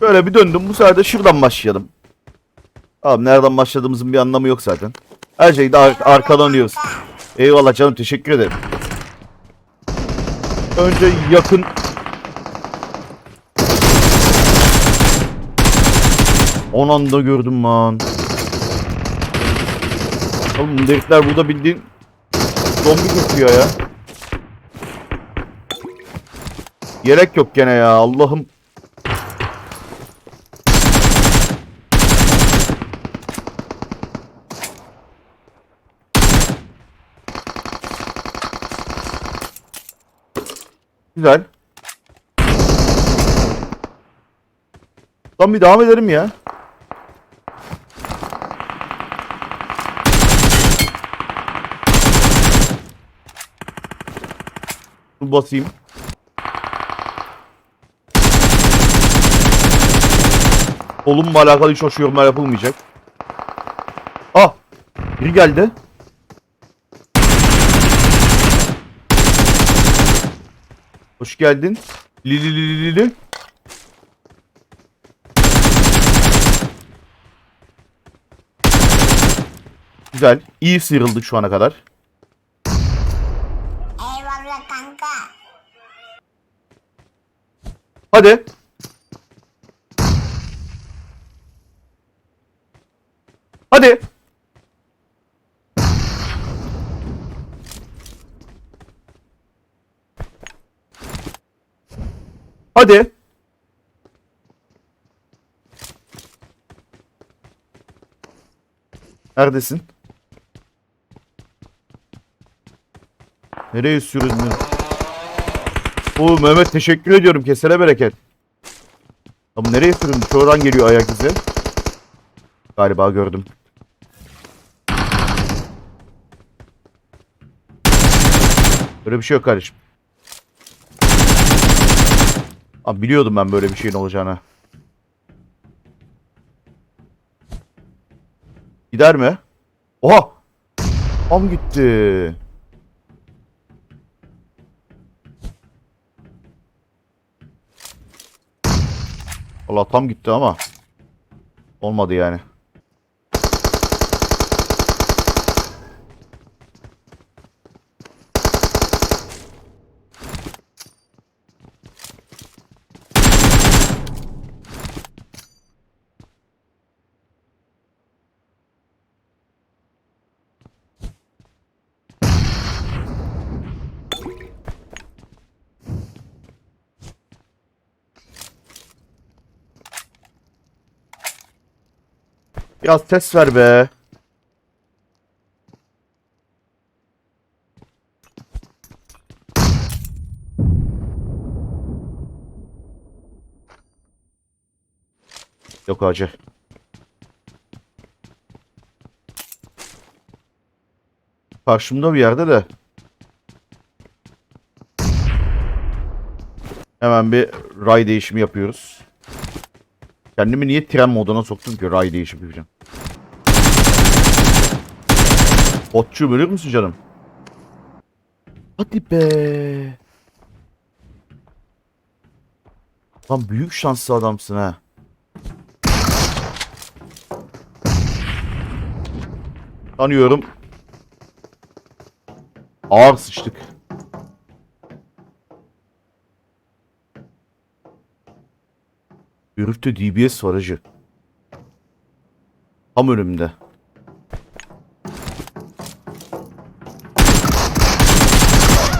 Böyle bir döndüm. Bu sefer de şuradan başlayalım. Abi nereden başladığımızın bir anlamı yok zaten. Her şeyde ar arkalanıyoruz. Eyvallah canım teşekkür ederim. Önce yakın On anda gördüm lan. Oğlum bu burada bildiğin zombi kokuyor ya. Yelek yok gene ya Allah'ım. Güzel. Lan bir devam edelim ya. Dur basayım. Olumla alakalı hiç hoş yorumlar yapılmayacak. Ah! Biri geldi. Hoş geldin. Lili lili lili. Güzel. İyi sıyrıldık şu ana kadar. Eyvallah kanka. Hadi. Hadi. Hadi. Neredesin? Nereye süründün? Oo Mehmet teşekkür ediyorum. Kesene bereket. Ama nereye süründü? Şuradan geliyor ayak izi. Galiba gördüm. Böyle bir şey yok kardeşim. Abi biliyordum ben böyle bir şeyin olacağını. Gider mi? Oha! Tam gitti. Allah tam gitti ama olmadı yani. Biraz ses ver be. Yok acı. Karşımda bir yerde de. Hemen bir ray değişimi yapıyoruz. Kendimi niye tren moduna soktum ki ray değişimi yapacağım. Botçu ölür müsün canım? Hadi be. Lan büyük şanslı adamsın ha. Tanıyorum. Ağır sıçtık. Herifte DBS var hacı. Tam önümde.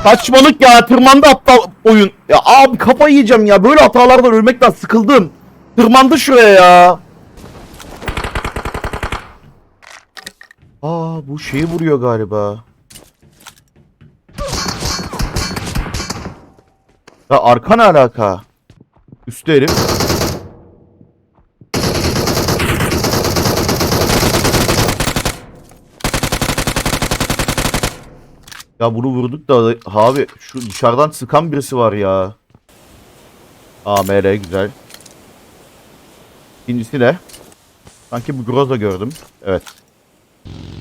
Saçmalık ya tırmandı aptal oyun. Ya abi kafayı yiyeceğim ya. Böyle hatalardan ölmekten sıkıldım. Tırmandı şuraya ya. Aa bu şeyi vuruyor galiba. Ya arka ne alaka? Üstte herif. Ya bunu vurduk da abi şu dışarıdan sıkan birisi var ya. AML güzel. İkincisi ne? Sanki bu Groza gördüm. Evet.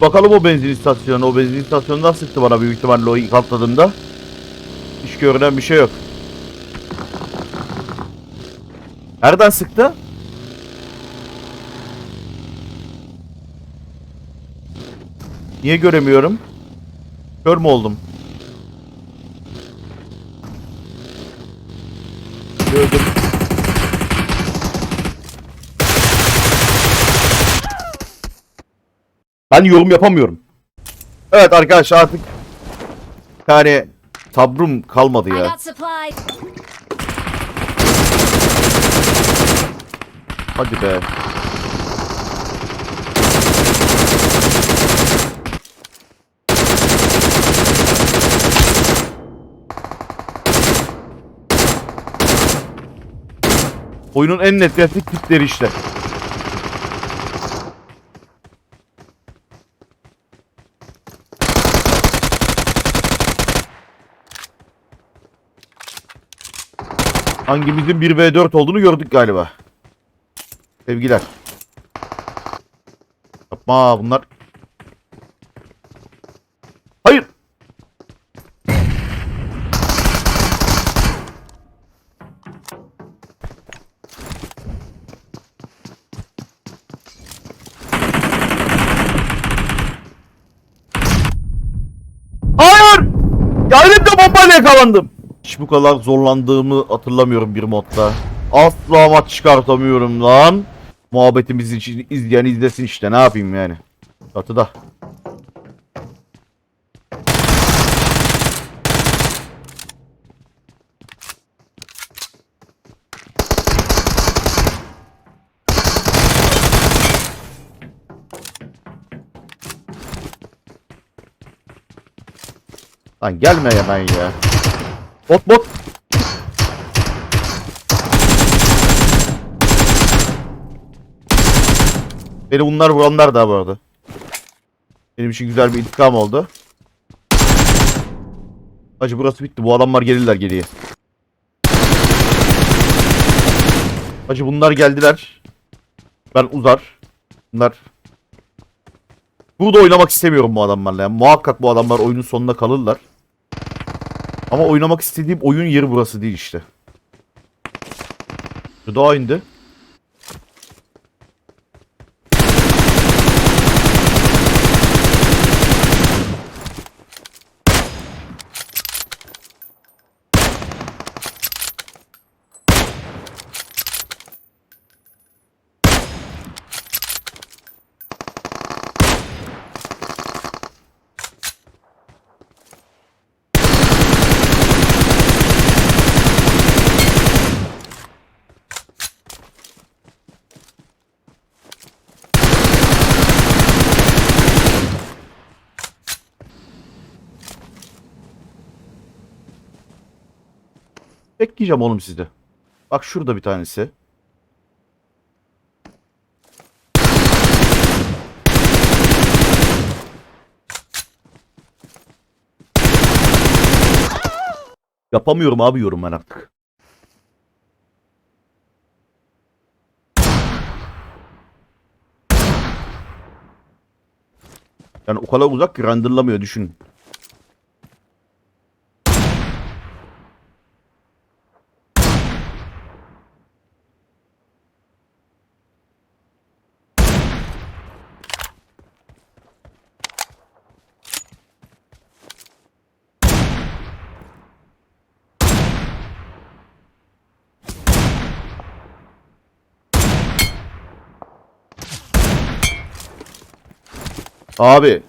Bakalım o benzin istasyonu. O benzin istasyonundan sıktı bana büyük ihtimalle o ilk atladığımda. Hiç görünen bir şey yok. Nereden sıktı? Niye göremiyorum? Kör mü oldum? Gördüm. Ben yorum yapamıyorum. Evet arkadaşlar artık yani sabrım kalmadı ya. Hadi be. Oyunun en net grafik tipleri işte. Hangimizin 1v4 olduğunu gördük galiba. Sevgiler. Yapma bunlar. Elimde bombayla yakalandım. Hiç bu kadar zorlandığımı hatırlamıyorum bir modda. Asla maç çıkartamıyorum lan. Muhabbetimiz için izleyen izlesin işte ne yapayım yani. Çatıda. Lan gelme hemen ya. Bot bot. Beni bunlar vuranlar da bu arada. Benim için güzel bir intikam oldu. Hacı burası bitti. Bu adamlar gelirler geriye. Hacı bunlar geldiler. Ben uzar. Bunlar Burada oynamak istemiyorum bu adamlarla. Yani muhakkak bu adamlar oyunun sonuna kalırlar. Ama oynamak istediğim oyun yeri burası değil işte. Şu daha indi. Bekleyeceğim oğlum sizde. Bak şurada bir tanesi. Yapamıyorum abi yorum ben artık. Yani o kadar uzak ki renderlamıyor düşün. Abi.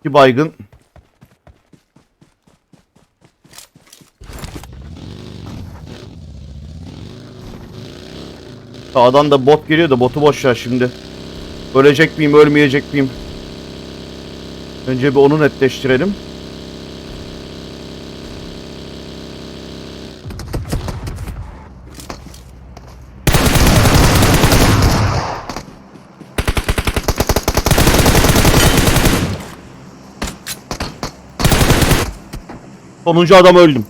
iki baygın. Sağdan da bot geliyor da botu boş ver şimdi. Ölecek miyim ölmeyecek miyim? Önce bir onu netleştirelim. Sonuncu adam öldüm.